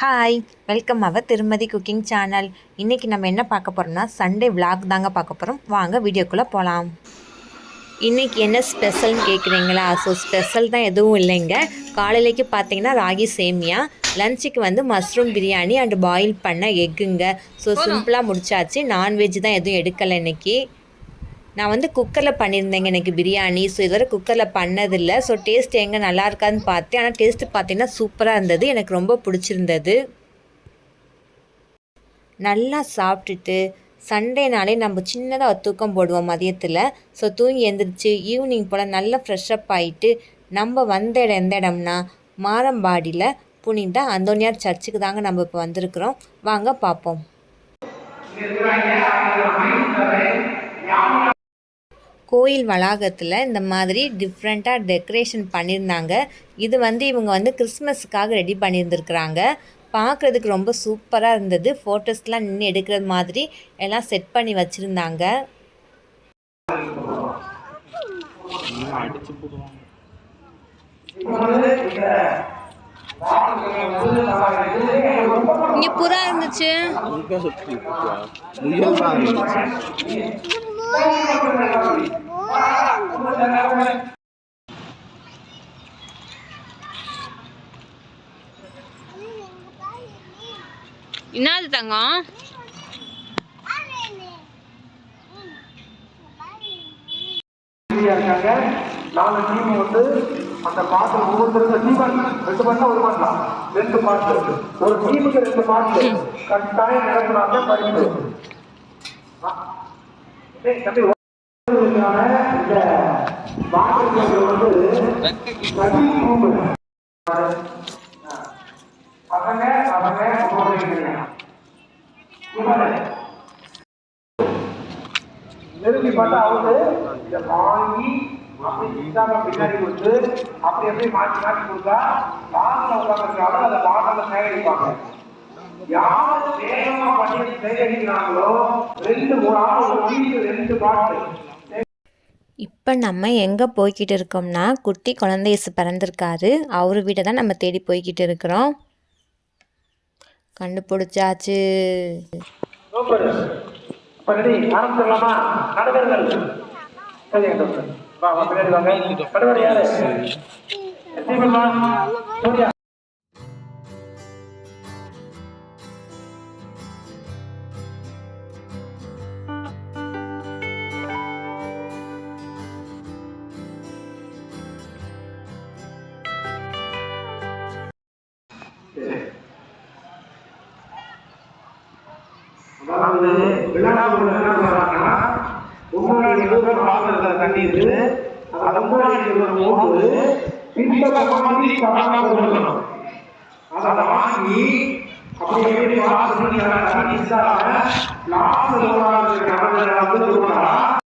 Hi welcome அவர் திருமதி cooking channel இன்றைக்கி நம்ம என்ன பார்க்க போகிறோம்னா சண்டே vlog தாங்க பார்க்க போகிறோம் வாங்க வீடியோக்குள்ளே போகலாம் இன்றைக்கி என்ன ஸ்பெஷல்னு கேட்குறீங்களா ஸோ ஸ்பெஷல் தான் எதுவும் இல்லைங்க. காலையிலேக்கு பார்த்தீங்கன்னா ராகி சேமியா லஞ்சுக்கு வந்து மஷ்ரூம் பிரியாணி அண்ட் பாயில் பண்ண எக்குங்க ஸோ சிம்பிளாக முடிச்சாச்சு. நான்வெஜ் தான் எதுவும் எடுக்கலை இன்னைக்கு. நான் வந்து குக்கரில் பண்ணியிருந்தேங்க எனக்கு பிரியாணி. ஸோ இதுவரை குக்கரில் பண்ணதில்லை. ஸோ டேஸ்ட் எங்கே நல்லா இருக்கான்னு பார்த்தேன். ஆனால் டேஸ்ட்டு பார்த்தீங்கன்னா சூப்பராக இருந்தது. எனக்கு ரொம்ப பிடிச்சிருந்தது. நல்லா சாப்பிட்டுட்டு சண்டேனாலே நம்ம சின்னதாக ஒரு தூக்கம் போடுவோம் மதியத்தில். ஸோ தூங்கி எழுந்திரிச்சு ஈவினிங் போல் நல்லா ஃப்ரெஷ்அப் ஆகிட்டு நம்ம வந்த இடம் எந்த இடம்னா மாரம்பாடியில் புனித அந்தோனியார் சர்ச்சுக்கு தாங்க நம்ம இப்போ வந்திருக்கிறோம். வாங்க பார்ப்போம். கோயில் வளாகத்தில் இந்த மாதிரி டிஃப்ரெண்ட்டாக டெக்கரேஷன் பண்ணியிருந்தாங்க இது வந்து இவங்க வந்து கிறிஸ்மஸுக்காக ரெடி பண்ணியிருந்துருக்குறாங்க பார்க்குறதுக்கு ரொம்ப சூப்பராக இருந்தது. ஃபோட்டோஸ்லாம் நின்று எடுக்கிறது மாதிரி எல்லாம் செட் பண்ணி வச்சுருந்தாங்க. இங்கே புறா இருந்துச்சு. என்னது தங்கம்? இருக்காங்க நாலு டீம் வந்து அந்த பாட்டு டீம் ரெண்டு பாட்டுல ஒரு பாட்டலாம் ரெண்டு பாட்டு. ஒரு டீமுக்கு ரெண்டு பாட்டு. கட்டாயம் நடக்கிறாங்க பரிசு தம்பி, இந்த பாட்டுகள் வந்து நதி ரூம் அவங்க அவங்க நெருங்கி பார்த்தா அவங்க இதை வாங்கி அப்படி இல்லாம பின்னாடி கொடுத்து அப்படி அப்படியே மாற்றி மாற்றி கொடுத்தா வாகனம் உட்காந்துருக்காங்க அந்த வாகனம் சேகரிப்பாங்க யார் வேகமா பண்ணி சேகரிக்கிறாங்களோ ரெண்டு மூணு ஆள் ஒரு வீட்டு ரெண்டு பாட்டு. இப்போ நம்ம எங்கே போய்கிட்டு இருக்கோம்னா குட்டி குழந்தை இயேசு பிறந்திருக்காரு. அவர் வீட்டை தான் நம்ம தேடி போய்கிட்டு இருக்கிறோம். கண்டுபிடிச்சாச்சு. ஆரம்பிச்சிடலாமா? விழாக்குள்ள என்ன சொல்றாங்கன்னா முன்னாடி இருவர் பாத்திரத்தை கட்டிட்டு அதை முன்னாடி இருவர் போட்டு பின்பக்கம் வந்து கவனமா கொடுக்கணும். அதை வாங்கி அப்படியே பாஸ் பண்ணி கட்டிச்சாங்க லாஸ்ட் ஒரு கடவுளை வந்து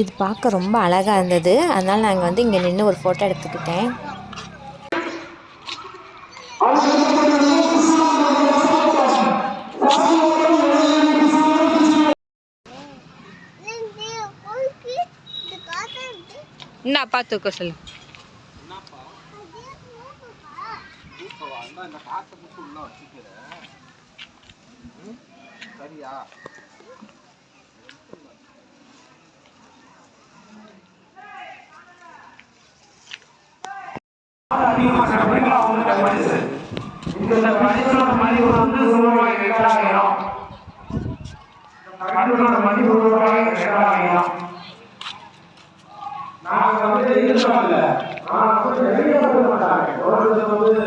இது பார்க்க ரொம்ப அழகாக இருந்தது. அதனால் நாங்கள் வந்து இங்கே நின்று ஒரு ஃபோட்டோ எடுத்துக்கிட்டேன். என்ன பார்த்துக்க சொல்லு. சரியா? அதிகமா சாப்பிடுறீங்களோ பரிசு இந்த பரிசோட மதிப்பு வந்து ரூபாய் ரெண்டாயிரம் பரிசோட மதிப்பு ரூபாய் ரெண்டாயிரம் நாங்க வந்து எதிர்பார்க்கல நான் வந்து வெளியே வர மாட்டாங்க ஒரு வந்து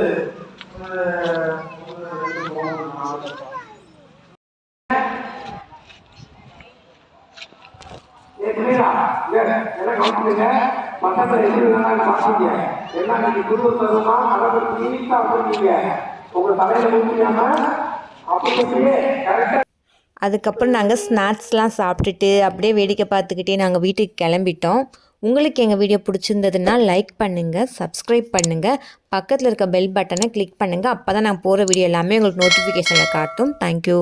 எனக்கு கவனிச்சுங்க. பக்கத்துல ஏன்னா நீங்க குரு தருமா, கடவுள் நீட்டா வந்திருக்கீங்க. உங்க தலையில முடியாம அப்படியே அதுக்கப்புறம் நாங்கள் ஸ்நாக்ஸ்லாம் சாப்பிட்டுட்டு அப்படியே வேடிக்கை பார்த்துக்கிட்டே நாங்கள் வீட்டுக்கு கிளம்பிட்டோம். உங்களுக்கு எங்கள் வீடியோ பிடிச்சிருந்ததுன்னா லைக் பண்ணுங்கள் சப்ஸ்கிரைப் பண்ணுங்கள் பக்கத்தில் இருக்க பெல் பட்டனை கிளிக் பண்ணுங்கள் அப்போ தான் நாங்கள் போகிற வீடியோ எல்லாமே உங்களுக்கு நோட்டிஃபிகேஷனில் காட்டும். தேங்க்யூ